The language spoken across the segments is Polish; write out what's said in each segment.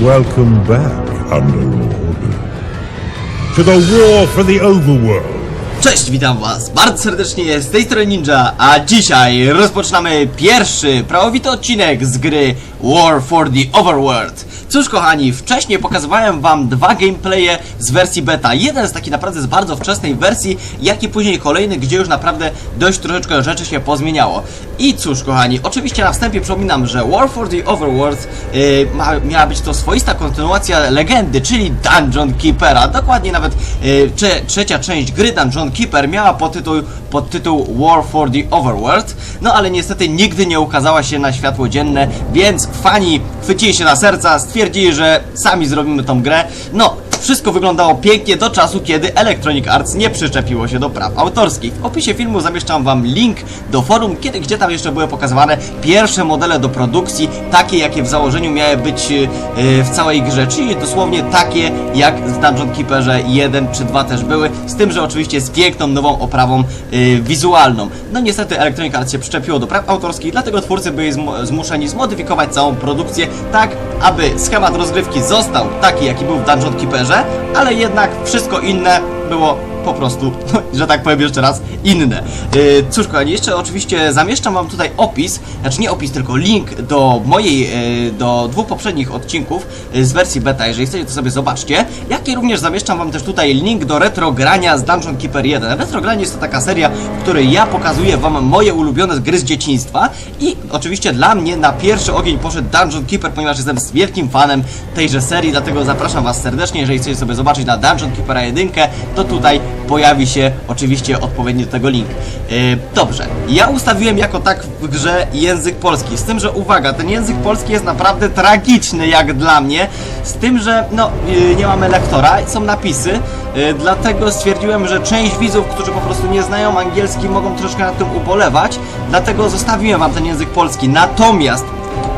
Welcome back, Underlord. To the war for the overworld. Cześć, witam was bardzo serdecznie z tej strony Ninja, a dzisiaj rozpoczynamy pierwszy prawowity odcinek z gry War for the Overworld. Cóż kochani, wcześniej pokazywałem wam dwa gameplaye z wersji beta. Jeden z takiej naprawdę z bardzo wczesnej wersji, jak i później kolejny, gdzie już naprawdę dość troszeczkę rzeczy się pozmieniało. I cóż kochani, oczywiście na wstępie przypominam, że War for the Overworld yy, ma, miała być to swoista kontynuacja legendy, czyli Dungeon Keepera. Dokładnie nawet yy, cze, trzecia część gry Dungeon Keeper miała podtytuł, podtytuł War for the Overworld, no ale niestety nigdy nie ukazała się na światło dzienne, więc fani chwycili się na serca, stwierdzili, że sami zrobimy tą grę. No, wszystko wyglądało pięknie do czasu, kiedy Electronic Arts nie przyczepiło się do praw autorskich. W opisie filmu zamieszczam wam link do forum, kiedy, gdzie tam jeszcze były pokazywane pierwsze modele do produkcji, takie jakie w założeniu miały być yy, w całej grze, czyli dosłownie takie jak w Dungeon Keeperze 1 czy 2 też były, z tym, że oczywiście z piękną nową oprawą yy, wizualną. No niestety Electronic Arts się przyczepiło do praw autorskich, dlatego twórcy byli zmu- zmuszeni zmodyfikować całą produkcję tak, aby schemat rozgrywki został taki, jaki był w Dungeon Keeperze, ale jednak wszystko inne było po prostu, że tak powiem jeszcze raz, inne. Yy, cóż kochani, jeszcze oczywiście zamieszczam wam tutaj opis, znaczy nie opis, tylko link do mojej, yy, do dwóch poprzednich odcinków yy, z wersji beta, jeżeli chcecie to sobie zobaczcie, jak i również zamieszczam wam też tutaj link do retro grania z Dungeon Keeper 1. Retro granie jest to taka seria, w której ja pokazuję wam moje ulubione gry z dzieciństwa i oczywiście dla mnie na pierwszy ogień poszedł Dungeon Keeper, ponieważ jestem wielkim fanem tejże serii, dlatego zapraszam was serdecznie, jeżeli chcecie sobie zobaczyć na Dungeon Keepera 1, to tutaj pojawi się oczywiście odpowiedni do tego link. Yy, dobrze, ja ustawiłem jako tak w grze język polski, z tym, że uwaga, ten język polski jest naprawdę tragiczny jak dla mnie, z tym, że no, yy, nie mamy lektora, są napisy, yy, dlatego stwierdziłem, że część widzów, którzy po prostu nie znają angielski mogą troszkę nad tym ubolewać, dlatego zostawiłem wam ten język polski, natomiast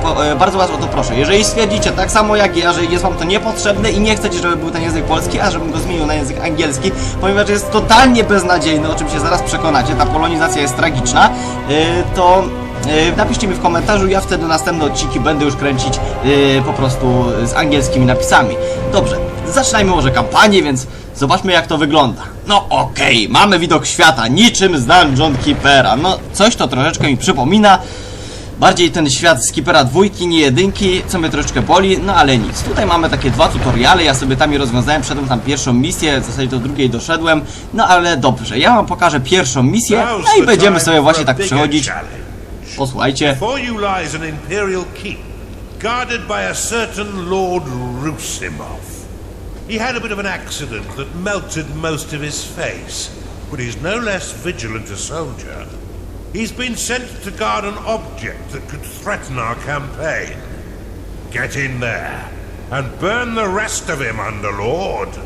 po, e, bardzo was o to proszę. Jeżeli stwierdzicie tak samo jak ja, że jest wam to niepotrzebne i nie chcecie, żeby był ten język polski, a żebym go zmienił na język angielski, ponieważ jest totalnie beznadziejny, o czym się zaraz przekonacie, ta polonizacja jest tragiczna, e, to e, napiszcie mi w komentarzu, ja wtedy następne odcinki będę już kręcić e, po prostu z angielskimi napisami. Dobrze, zaczynajmy może kampanię, więc zobaczmy jak to wygląda. No okej, mamy widok świata, niczym z Dungeon Keepera. No, coś to troszeczkę mi przypomina. Bardziej ten świat skipera dwójki, nie jedynki, co mnie troszeczkę boli, no ale nic. Tutaj mamy takie dwa tutoriale, ja sobie tam je rozwiązałem, przedtem tam pierwszą misję, w zasadzie do drugiej doszedłem, no ale dobrze, ja wam pokażę pierwszą misję, no i będziemy sobie właśnie tak przechodzić. Posłuchajcie. Guarded by a certain Lord Rusimov. He had a bit of an accident that melted most of his face, but he's no less vigilant a soldier. He's been sent to guard an object that could threaten our campaign. Get in there and burn the rest of him, Underlord.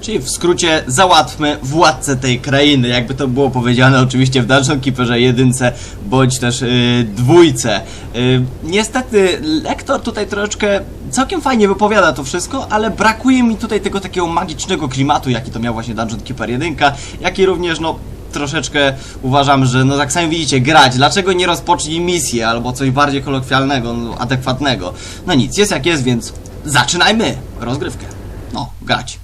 Czyli w skrócie załatwmy władcę tej krainy, jakby to było powiedziane oczywiście w Dungeon Keeperze jedynce bądź też yy, dwójce. Yy, niestety lektor tutaj troszeczkę całkiem fajnie wypowiada to wszystko, ale brakuje mi tutaj tego takiego magicznego klimatu, jaki to miał właśnie Dungeon Keeper 1, jak i również no troszeczkę uważam, że no tak sami widzicie, grać, dlaczego nie rozpocznij misję albo coś bardziej kolokwialnego, no, adekwatnego. No nic, jest jak jest, więc zaczynajmy rozgrywkę. No, grać.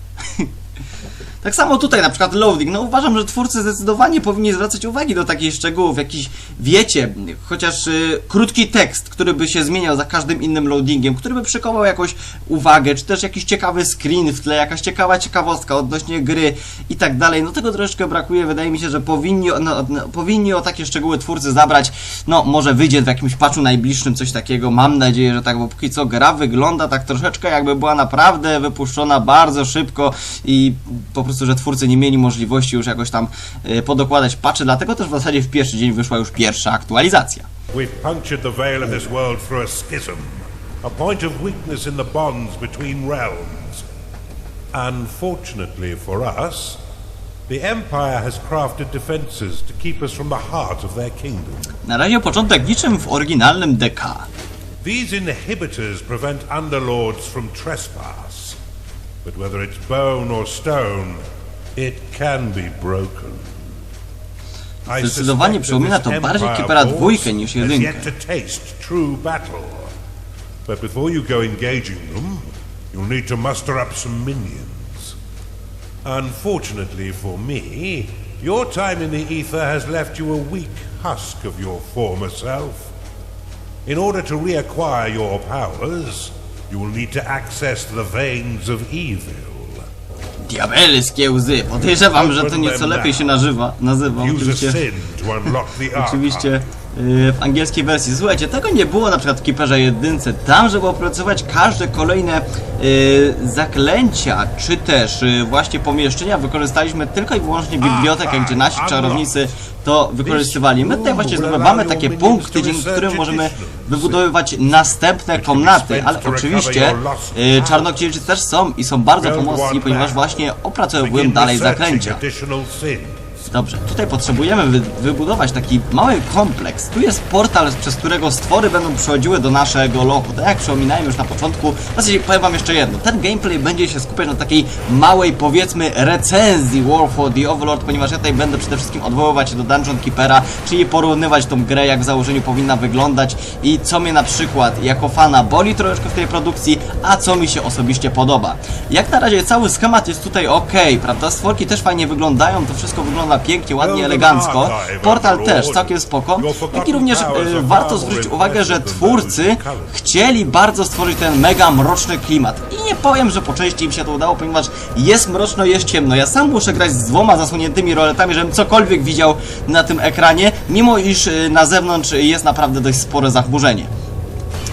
Tak samo tutaj na przykład loading, no uważam, że twórcy zdecydowanie powinni zwracać uwagi do takich szczegółów, jakiś, wiecie, chociaż y, krótki tekst, który by się zmieniał za każdym innym loadingiem, który by przykował jakąś uwagę, czy też jakiś ciekawy screen w tle, jakaś ciekawa ciekawostka odnośnie gry i tak dalej, no tego troszeczkę brakuje, wydaje mi się, że powinni, no, no, powinni o takie szczegóły twórcy zabrać, no może wyjdzie w jakimś patchu najbliższym coś takiego, mam nadzieję, że tak, bo póki co gra wygląda tak troszeczkę jakby była naprawdę wypuszczona bardzo szybko i po prostu, że twórcy nie mieli możliwości już jakoś tam y, podokładać patchy, dlatego też w zasadzie w pierwszy dzień wyszła już pierwsza aktualizacja. We've punctured the veil of this world through a schism, a point of weakness in the bonds between realms. Unfortunately for us, the Empire has crafted defenses to keep us from the heart of their kingdom. Na razie początek niczym w oryginalnym DK. These inhibitors prevent underlords from trespass, but whether it's bone or stone, it can be broken. I Zdecydowanie przypomina to bardziej force dwójkę niż jedynkę. yet to taste true battle. But before you go engaging them, you'll need to muster up some minions. Unfortunately for me, your time in the ether has left you a weak husk of your former self. In order to reacquire your powers, you will need to access the veins of evil. Diabelskie łzy. Podejrzewam, że to nieco lepiej się nazywa. nazywa Use a oczywiście. sin to unlock the Oczywiście archive. W angielskiej wersji. Słuchajcie, tego nie było na przykład w Keeperze jedynce. Tam, żeby opracować każde kolejne yy, zaklęcia, czy też yy, właśnie pomieszczenia, wykorzystaliśmy tylko i wyłącznie bibliotekę, gdzie nasi czarownicy to wykorzystywali. My tutaj właśnie zdobywamy takie punkty, dzięki którym możemy wybudowywać następne komnaty, ale oczywiście yy, czarnoksiężnicy też są i są bardzo pomocni, ponieważ właśnie opracowują dalej zaklęcia. Dobrze, tutaj potrzebujemy wy wybudować taki mały kompleks. Tu jest portal, przez którego stwory będą przychodziły do naszego lochu. Tak jak przypominałem już na początku, zasadzie powiem wam jeszcze jedno. Ten gameplay będzie się skupiać na takiej małej, powiedzmy, recenzji War for the Overlord, ponieważ ja tutaj będę przede wszystkim odwoływać się do Dungeon Keepera, czyli porównywać tą grę, jak w założeniu powinna wyglądać i co mnie na przykład jako fana boli troszeczkę w tej produkcji, a co mi się osobiście podoba. Jak na razie cały schemat jest tutaj ok, prawda? Stworki też fajnie wyglądają, to wszystko wygląda pięknie, ładnie, elegancko. Portal też całkiem spoko. Jak i również e, warto zwrócić uwagę, że twórcy chcieli bardzo stworzyć ten mega mroczny klimat. I nie powiem, że po części im się to udało, ponieważ jest mroczno, jest ciemno. Ja sam muszę grać z dwoma zasłoniętymi roletami, żebym cokolwiek widział na tym ekranie, mimo iż e, na zewnątrz jest naprawdę dość spore zachmurzenie.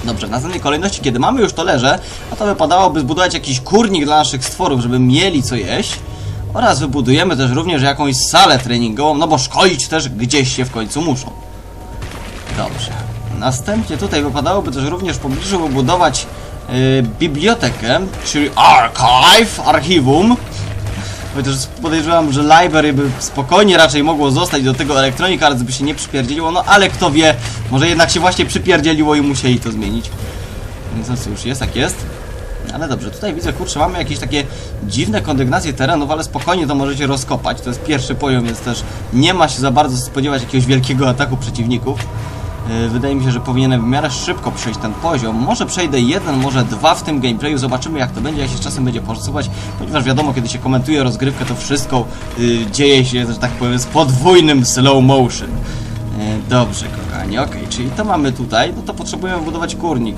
Dobrze, w następnej kolejności, kiedy mamy już to leże, no to wypadałoby zbudować jakiś kurnik dla naszych stworów, żeby mieli co jeść. Oraz wybudujemy też również jakąś salę treningową, no bo szkolić też gdzieś się w końcu muszą. Dobrze. Następnie tutaj wypadałoby też również pobliżu wybudować yy, bibliotekę, czyli archive, archiwum. Chociaż podejrzewam, że library by spokojnie raczej mogło zostać, do tego Electronic Arts by się nie przypierdzieliło, no ale kto wie, może jednak się właśnie przypierdzieliło i musieli to zmienić. Więc no cóż, jest jak jest. Ale dobrze, tutaj widzę, kurczę, mamy jakieś takie dziwne kondygnacje terenów, ale spokojnie to możecie rozkopać. To jest pierwszy poziom, więc też nie ma się za bardzo spodziewać jakiegoś wielkiego ataku przeciwników. Yy, Wydaje mi się, że powinienem w miarę szybko przejść ten poziom. Może przejdę jeden, może dwa w tym gameplayu. Zobaczymy jak to będzie, jak się czasem będzie porzucać. Ponieważ wiadomo, kiedy się komentuje rozgrywkę, to wszystko yy, dzieje się, że tak powiem, z podwójnym slow motion. Yy, Dobrze, kochani, okej, czyli to mamy tutaj, no to potrzebujemy budować kurnik,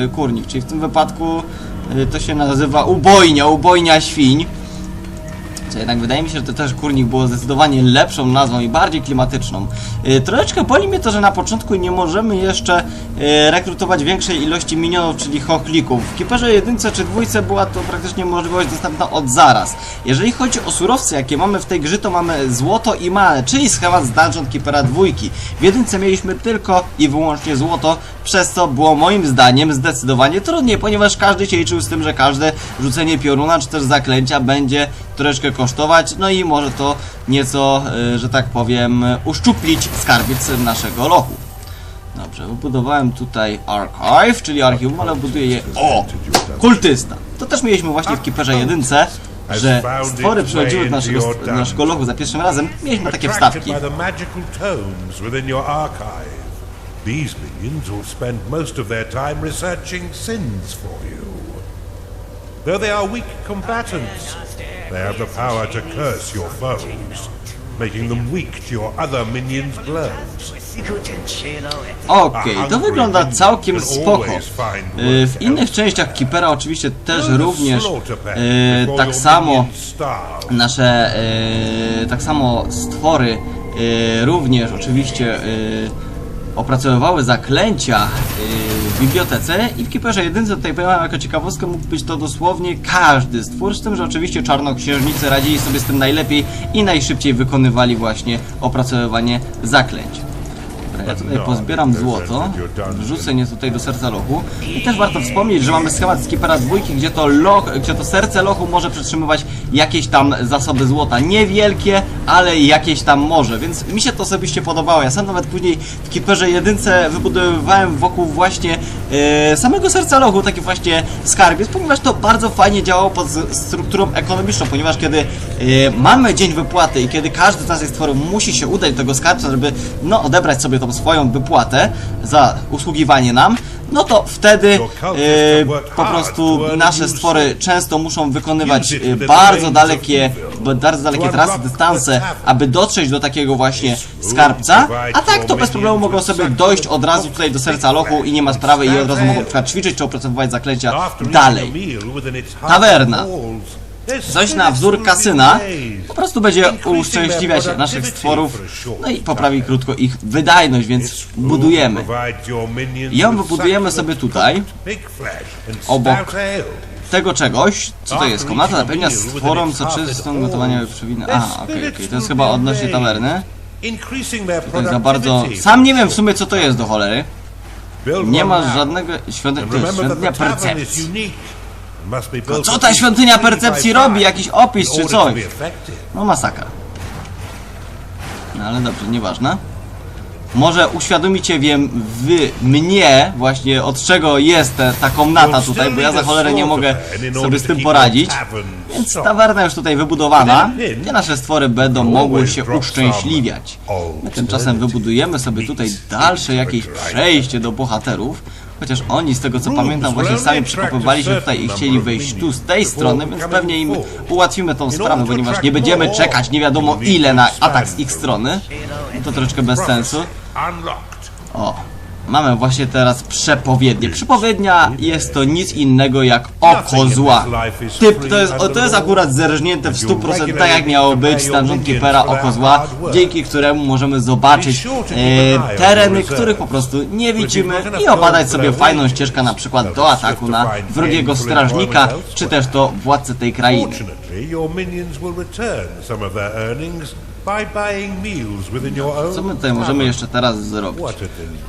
yy, kurnik, czyli w tym wypadku to się nazywa ubojnia, ubojnia świń. Jednak wydaje mi się, że to też kurnik było zdecydowanie lepszą nazwą i bardziej klimatyczną. Yy, troszeczkę boli mnie to, że na początku nie możemy jeszcze yy, rekrutować większej ilości minionów, czyli chochlików. W Keeperze jedynce czy dwójce była to praktycznie możliwość dostępna od zaraz. Jeżeli chodzi o surowce, jakie mamy w tej grze, to mamy złoto i manę, czyli schemat z Dungeon Keepera dwójki. W jedynce mieliśmy tylko i wyłącznie złoto, przez co było moim zdaniem zdecydowanie trudniej, ponieważ każdy się liczył z tym, że każde rzucenie pioruna czy też zaklęcia będzie troszeczkę kosztować, no i może to nieco, y, że tak powiem, uszczuplić skarbiec naszego lochu. Dobrze, wybudowałem tutaj archive, czyli archiwum, ale buduję je... O! Kultysta! To też mieliśmy właśnie w Keeperze jedynce, że stwory przychodziły do naszego, naszego lochu za pierwszym razem, mieliśmy takie wstawki. These minions will spend most of their time researching sins for you. Though they are weak combatants, they have the power to curse your foes, making them weak to your other minions' blows. Okej, to wygląda całkiem spoko. Y, W innych częściach Keepera oczywiście też również y, tak samo nasze y, tak samo stwory y, również oczywiście y, opracowywały zaklęcia y, w bibliotece i w Keeperze jedynce tutaj powiem jako ciekawostkę mógł być to dosłownie każdy stwór, z tym, że oczywiście czarnoksiężnicy radzili sobie z tym najlepiej i najszybciej wykonywali właśnie opracowywanie zaklęć. Ja tutaj pozbieram złoto, wrzucę je tutaj do serca lochu i też warto wspomnieć, że mamy schemat z Keepera dwójki, gdzie to, loch, gdzie to serce lochu może przetrzymywać jakieś tam zasoby złota. Niewielkie, ale jakieś tam może, więc mi się to osobiście podobało. Ja sam nawet później w Keeperze jedynce wybudowywałem wokół właśnie e, samego serca lochu taki właśnie skarbiec, ponieważ to bardzo fajnie działało pod strukturą ekonomiczną, ponieważ kiedy e, mamy dzień wypłaty i kiedy każdy z naszych stworów musi się udać do tego skarbca, żeby no odebrać sobie swoją wypłatę za usługiwanie nam, no to wtedy e, po prostu nasze stwory często muszą wykonywać e, bardzo dalekie, bardzo dalekie trasy, dystanse, aby dotrzeć do takiego właśnie skarbca, a tak to bez problemu mogą sobie dojść od razu tutaj do serca lochu i nie ma sprawy i od razu mogą na przykład ćwiczyć czy opracowywać zaklęcia dalej. Tawerna. Coś na wzór kasyna po prostu będzie uszczęśliwiać naszych stworów, no i poprawi krótko ich wydajność, więc budujemy. Ją wybudujemy sobie tutaj, obok tego czegoś, co to jest? Komnata zapewnia stworom co czystą gotowanie przewinne. A, okej, okej, to jest chyba odnośnie tawerny. Jest za bardzo... Sam nie wiem w sumie co to jest do cholery. Nie ma żadnego... Świąty... To percepcji. Co ta świątynia percepcji robi? Jakiś opis czy coś? No masakra. No ale dobrze, nieważne. Może uświadomicie wiem wy mnie właśnie od czego jest te, ta komnata tutaj, bo ja za cholerę nie mogę sobie z tym poradzić. Więc tawerna już tutaj wybudowana, gdzie nasze stwory będą mogły się uszczęśliwiać. My tymczasem wybudujemy sobie tutaj dalsze jakieś przejście do bohaterów. Chociaż oni, z tego co pamiętam, właśnie sami przekopywali się tutaj i chcieli wejść tu z tej strony, więc pewnie im ułatwimy tą sprawę, ponieważ nie będziemy czekać nie wiadomo ile na atak z ich strony. To troszeczkę bez sensu. O, mamy właśnie teraz przepowiednię. Przepowiednia jest to nic innego jak oko zła. Typ, to jest, to jest akurat zerżnięte w 100% tak jak miało być Dungeon Keepera oko zła, dzięki któremu możemy zobaczyć e, tereny, których po prostu nie widzimy i opadać sobie fajną ścieżkę na przykład do ataku na wrogiego strażnika, czy też do władcę tej krainy. Co my tutaj możemy jeszcze teraz zrobić?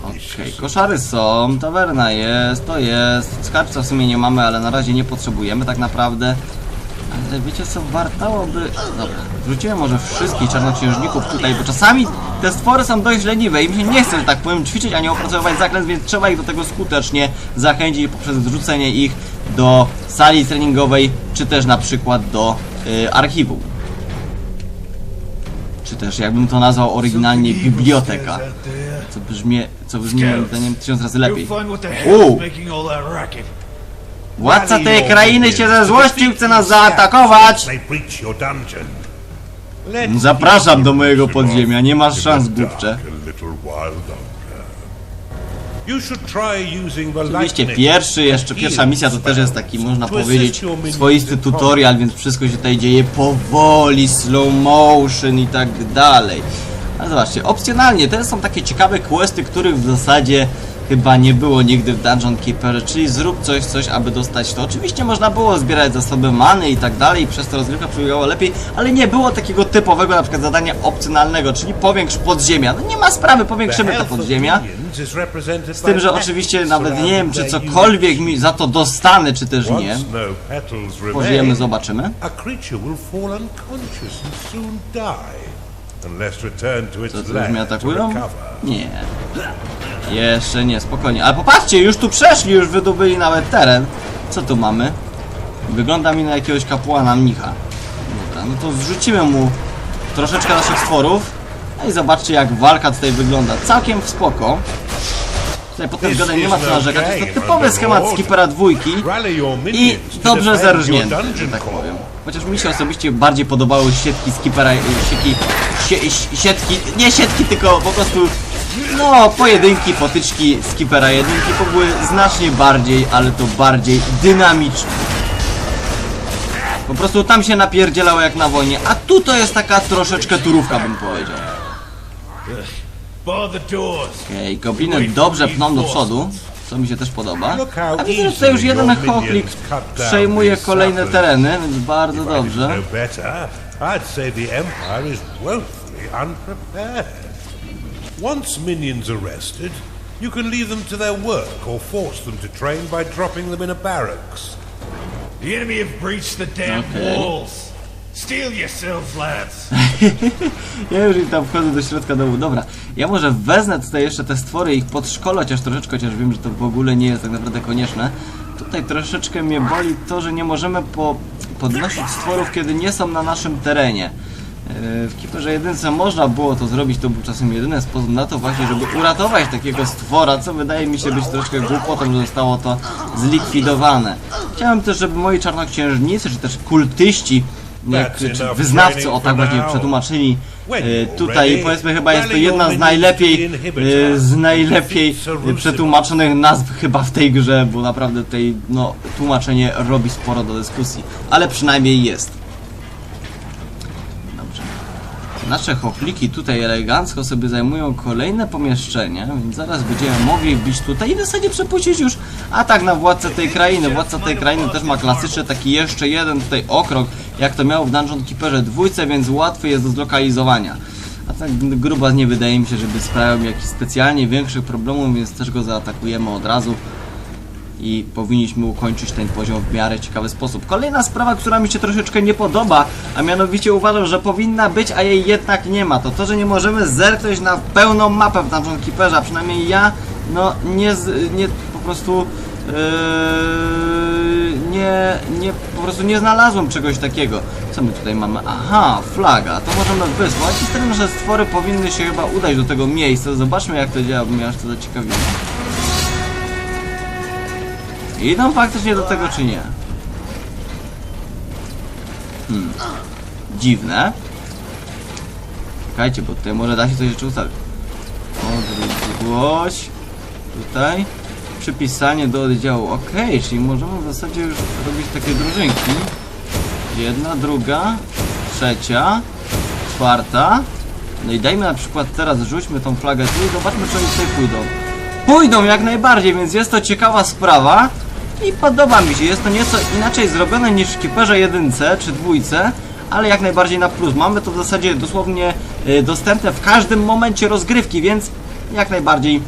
Okej, koszary są, tawerna jest, to jest, skarbca w sumie nie mamy, ale na razie nie potrzebujemy tak naprawdę. Ale wiecie co, wartałoby... Dobra, wrócimy może wszystkich czarnoksiężników tutaj, bo czasami te stwory są dość leniwe i mi się nie chce, że tak powiem, ćwiczyć, a nie opracowywać zaklęć, więc trzeba ich do tego skutecznie zachęcić poprzez wrzucenie ich do sali treningowej, czy też na przykład do y, archiwum. Czy też, jakbym to nazwał oryginalnie, biblioteka. Co brzmi, co brzmi moim zdaniem tysiąc razy lepiej. Racket. Władca tej krainy się zezłościł, chce nas zaatakować! Zapraszam do mojego podziemia, nie masz szans, głupcze. Oczywiście pierwszy, jeszcze pierwsza misja to też jest taki, można powiedzieć, swoisty tutorial, więc wszystko się tutaj dzieje powoli, slow motion i tak dalej. Ale zobaczcie, opcjonalnie, to są takie ciekawe questy, których w zasadzie chyba nie było nigdy w Dungeon Keeper, czyli zrób coś, coś, aby dostać to. Oczywiście można było zbierać zasoby many i tak dalej, przez to rozgrywka przebiegała lepiej, ale nie było takiego typowego na przykład zadania opcjonalnego, czyli powiększ podziemia. No nie ma sprawy, powiększymy te podziemia. Z tym, że oczywiście nawet nie wiem, czy cokolwiek mi za to dostanę, czy też nie. No Pożyjemy, zobaczymy. to Co, już mnie to atakują? Nie. Jeszcze nie, spokojnie. Ale popatrzcie, już tu przeszli, już wydobyli nawet teren. Co tu mamy? Wygląda mi na jakiegoś kapłana mnicha. Dobra, no to zrzucimy mu troszeczkę naszych stworów. No i zobaczcie jak walka tutaj wygląda. Całkiem w spoko. Tutaj pod tym względem nie ma co narzekać. Jest to typowy schemat Skipera dwójki. I dobrze zerżnięty, że tak powiem. Chociaż mi się osobiście bardziej podobały sietki skipera, sieki, sie, si- sietki, nie sietki, tylko po prostu, no, pojedynki, potyczki skipera jedynki to były znacznie bardziej, ale to bardziej dynamiczne. Po prostu tam się napierdzielało jak na wojnie, a tu to jest taka troszeczkę turówka bym powiedział. Okej, gobliny dobrze pną do przodu, co mi się też podoba. A widzę, że tutaj już jeden your hoklik minions cut down przejmuje kolejne tereny, więc bardzo dobrze. I'd say the Empire is woefully unprepared. Once minions are rested, you can leave them to their work or force them to train by dropping them in a barracks. The enemy have breached the damn Okay. walls. Steel yourselves, lads. Ja już i tam wchodzę do środka domu. Dobra, ja może wezmę tutaj jeszcze te stwory i ich podszkolę chociaż troszeczkę, chociaż wiem, że to w ogóle nie jest tak naprawdę konieczne. Tutaj troszeczkę mnie boli to, że nie możemy po podnosić stworów, kiedy nie są na naszym terenie. W Keeperze jedynce można było to zrobić, to był czasem jedyny sposób na to właśnie, żeby uratować takiego stwora, co wydaje mi się być troszkę głupotą, że zostało to zlikwidowane. Chciałem też, żeby moi czarnoksiężnicy, czy też kultyści, jak, czy wyznawcy, o tak właśnie przetłumaczyli, e, tutaj powiedzmy chyba jest to jedna z najlepiej, e, z najlepiej e, przetłumaczonych nazw chyba w tej grze, bo naprawdę tutaj no, tłumaczenie robi sporo do dyskusji, ale przynajmniej jest. Nasze chochliki tutaj elegancko sobie zajmują kolejne pomieszczenie, więc zaraz będziemy mogli wbić tutaj i w zasadzie przepuścić już atak na władcę tej krainy. Władca tej krainy też ma klasyczny taki jeszcze jeden tutaj okrąg, jak to miał w Dungeon Keeperze dwójce, więc łatwy jest do zlokalizowania. A tak gruba nie wydaje mi się, żeby sprawiał mi jakichś specjalnie większych problemów, więc też go zaatakujemy od razu i powinniśmy ukończyć ten poziom w miarę ciekawy sposób. Kolejna sprawa, która mi się troszeczkę nie podoba, a mianowicie uważam, że powinna być, a jej jednak nie ma, to to, że nie możemy zerknąć na pełną mapę w Dungeon Keeperze, a przynajmniej ja, no nie, z, nie po prostu yy, nie, nie, po prostu nie znalazłem czegoś takiego. Co my tutaj mamy? Aha, flaga, to możemy wysłać i wtedy nasze stwory powinny się chyba udać do tego miejsca. Zobaczmy jak to działa, bo mnie aż to zaciekawiło. Idą faktycznie do tego czy nie? Hmm. Dziwne. Czekajcie, bo tutaj może da się coś jeszcze ustawić. Odgłoś. Tutaj. Przypisanie do oddziału. Okej, czyli możemy w zasadzie już robić takie drużynki. Jedna, druga, trzecia, czwarta. No i dajmy na przykład teraz, rzućmy tą flagę tu i zobaczmy czy oni tutaj pójdą. Pójdą jak najbardziej, więc jest to ciekawa sprawa. I podoba mi się, jest to nieco inaczej zrobione niż w Keeperze jedynce czy dwójce, ale jak najbardziej na plus. Mamy to w zasadzie dosłownie y, dostępne w każdym momencie rozgrywki, więc jak najbardziej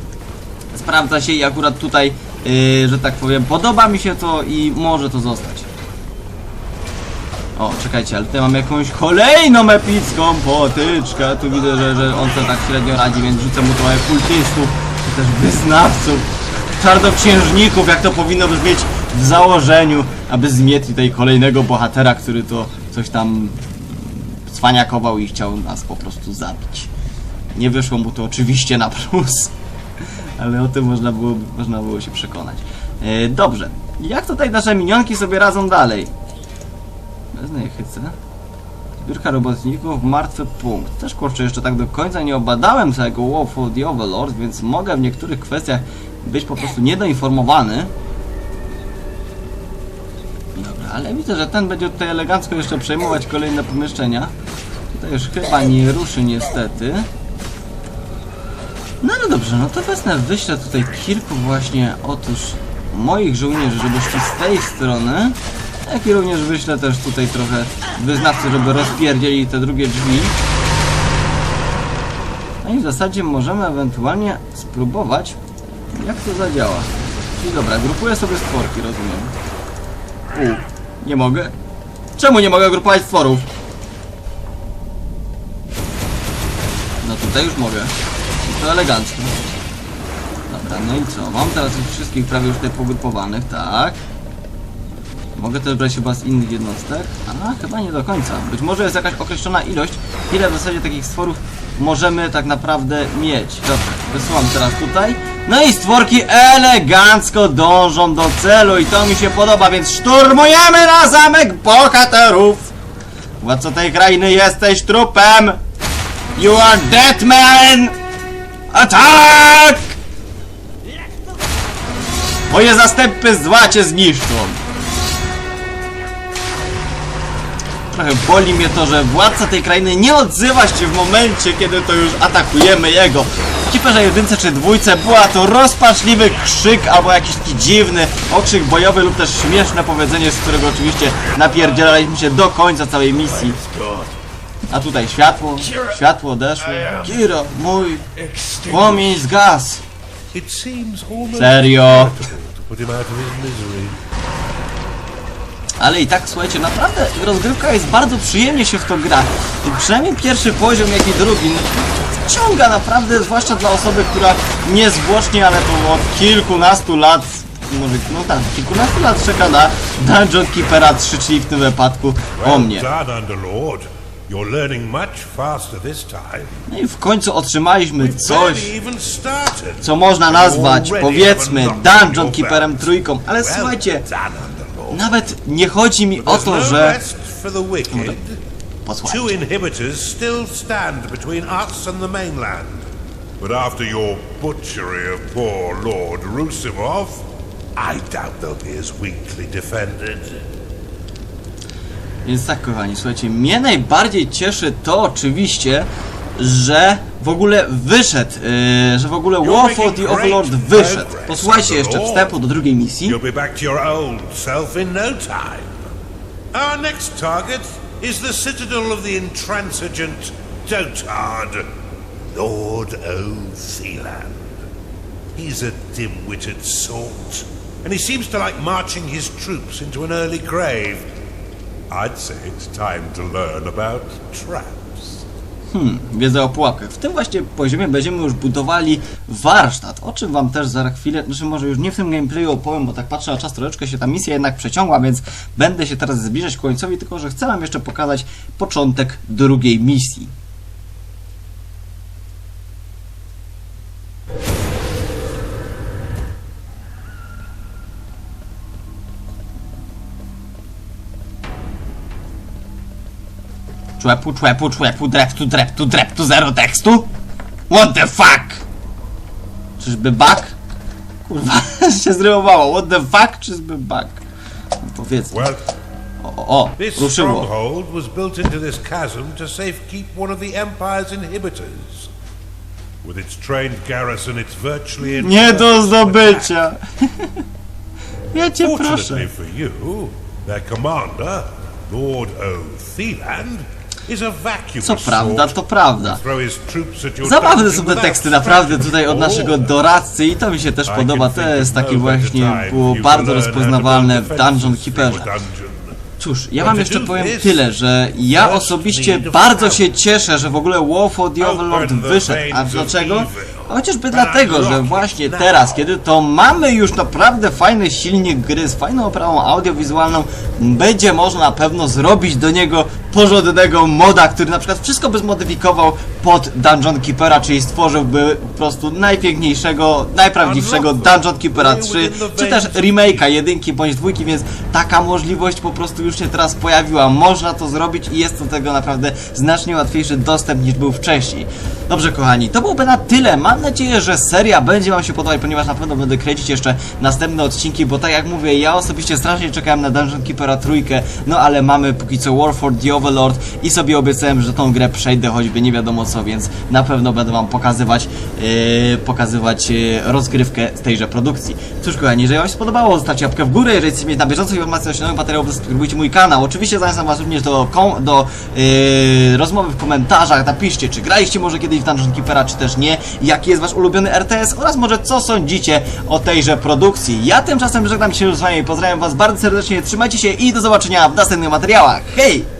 sprawdza się i akurat tutaj, y, że tak powiem, podoba mi się to i może to zostać. O, czekajcie, ale tutaj mam jakąś kolejną epicką potyczkę. Tu widzę, że, że on to tak średnio radzi, więc rzucę mu trochę kultystów, czy też wyznawców, czarnoksiężników, jak to powinno brzmieć w założeniu, aby zmietli tutaj kolejnego bohatera, który to coś tam cwaniakował i chciał nas po prostu zabić. Nie wyszło mu to oczywiście na plus, ale o tym można było, można było się przekonać. E, dobrze, jak tutaj nasze minionki sobie radzą dalej? Wezmę chycę. Zbiórka robotników, martwy punkt. Też kurczę, jeszcze tak do końca nie obadałem całego War for the Overlord, więc mogę w niektórych kwestiach być po prostu niedoinformowany. Dobra, ale widzę, że ten będzie tutaj elegancko jeszcze przejmować kolejne pomieszczenia. Tutaj już chyba nie ruszy niestety. No ale dobrze, no to wezmę, wyślę tutaj kilku właśnie, otóż moich żołnierzy, żeby szli z tej strony. Jak i również wyślę też tutaj trochę wyznawców, żeby rozpierdzieli te drugie drzwi. No i w zasadzie możemy ewentualnie spróbować, jak to zadziała. Czyli dobra, grupuję sobie stworki, rozumiem. U, nie mogę. Czemu nie mogę grupować stworów? No tutaj już mogę. To elegancko. Dobra, no i co? Mam teraz już wszystkich prawie już tutaj pogrupowanych, tak. Mogę też brać chyba z innych jednostek? A, chyba nie do końca. Być może jest jakaś określona ilość, ile w zasadzie takich stworów możemy tak naprawdę mieć. Dobrze, wysyłam teraz tutaj. No i stworki elegancko dążą do celu i to mi się podoba, więc szturmujemy na zamek bohaterów! Władco tej krainy, jesteś trupem! You are dead man! Attack! Moje zastępy zła cię zniszczą! Trochę boli mnie to, że władca tej krainy nie odzywa się w momencie, kiedy to już atakujemy jego. W Keeperze jedynce czy dwójce była to rozpaczliwy krzyk albo jakiś taki dziwny okrzyk bojowy lub też śmieszne powiedzenie, z którego oczywiście napierdzielaliśmy się do końca całej misji. A tutaj światło, światło odeszło. Kiro, mój płomień zgasł. Almost Serio. Ale i tak, słuchajcie, naprawdę rozgrywka jest bardzo przyjemnie się w to gra. I przynajmniej pierwszy poziom, jak i drugi ciąga naprawdę, zwłaszcza dla osoby, która niezwłocznie, ale to od kilkunastu lat, może, no tak, kilkunastu lat czeka na Dungeon Keepera 3, czyli w tym wypadku o mnie. No i w końcu otrzymaliśmy coś, co można nazwać, powiedzmy, Dungeon Keeperem trójką, ale słuchajcie. Nawet nie chodzi mi o to, no że... Two Posłuchajcie. inhibitors still stand between us and the mainland. But after your butchery of poor Lord Rusimov, I doubt they'll be as weakly defended. Więc tak, kochani, słuchajcie, mnie najbardziej cieszy to oczywiście, że w ogóle wyszedł, yy, że w ogóle War for the Overlord wyszedł. Posłuchajcie jeszcze wstępu do drugiej misji. You'll be back to your old self in no time. Our next target is the citadel of the intransigent Dotard, Lord O'Thelan. He's a dim-witted sort, and he seems to like marching his troops into an early grave. I'd say it's time to learn about traps. Wiedzę o pułapkach. W tym właśnie poziomie będziemy już budowali warsztat, o czym wam też za chwilę, znaczy może już nie w tym gameplayu opowiem, bo tak patrzę na czas, troszeczkę się ta misja jednak przeciągła, więc będę się teraz zbliżać końcowi, tylko że chcę wam jeszcze pokazać początek drugiej misji. Człepu, człepu, człepu, dreptu, dreptu, dreptu, zero tekstu? What the fuck? Czyżby bug? Kurwa, się zrymowało. What the fuck? Czyżby bug? No powiedzmy. O, o, this ruszyło. stronghold was built into this chasm to safekeep one of the Empire's inhibitors. With its trained garrison, it's virtually Nie do zdobycia. Ja cię proszę. Fortunately for you, their commander, Lord O'Theland, Co prawda, to prawda. Zabawne są te teksty naprawdę tutaj od a naszego doradcy i to mi się też podoba. To jest of takie no właśnie było bardzo rozpoznawalne w Dungeon Keeperze. Cóż, ja wam jeszcze powiem tyle, że ja osobiście bardzo się cieszę, że w ogóle War for the Overlord wyszedł. A dlaczego? Chociażby dlatego, że właśnie teraz, kiedy to mamy już naprawdę fajny silnik gry z fajną oprawą audiowizualną, będzie można na pewno zrobić do niego porządnego moda, który na przykład wszystko by zmodyfikował pod Dungeon Keepera, czyli stworzyłby po prostu najpiękniejszego, najprawdziwszego Dungeon Keepera 3, czy też remake'a jedynki bądź dwójki, więc taka możliwość po prostu już się teraz pojawiła. Można to zrobić i jest do tego naprawdę znacznie łatwiejszy dostęp niż był wcześniej. Dobrze kochani, to byłoby na tyle. Mam nadzieję, że seria będzie wam się podobać, ponieważ na pewno będę kręcić jeszcze następne odcinki, bo tak jak mówię, ja osobiście strasznie czekałem na Dungeon Keepera trójkę, no ale mamy póki co War for the Overlord i sobie obiecałem, że tą grę przejdę choćby nie wiadomo co, więc na pewno będę wam pokazywać yy, pokazywać yy, rozgrywkę z tejże produkcji. Cóż kochani, jeżeli wam się spodobało, zostawcie łapkę w górę, jeżeli chcecie mieć na bieżąco informacje o nowych materiałach, subskrybujcie mój kanał. Oczywiście zachęcam was również do, do yy, rozmowy w komentarzach, napiszcie, czy graliście może kiedyś w Dungeon Keepera, czy też nie, jaki jest wasz ulubiony RTS oraz może co sądzicie o tejże produkcji. Ja tymczasem żegnam się z wami, pozdrawiam was bardzo serdecznie, trzymajcie się i do zobaczenia w następnych materiałach. Hej!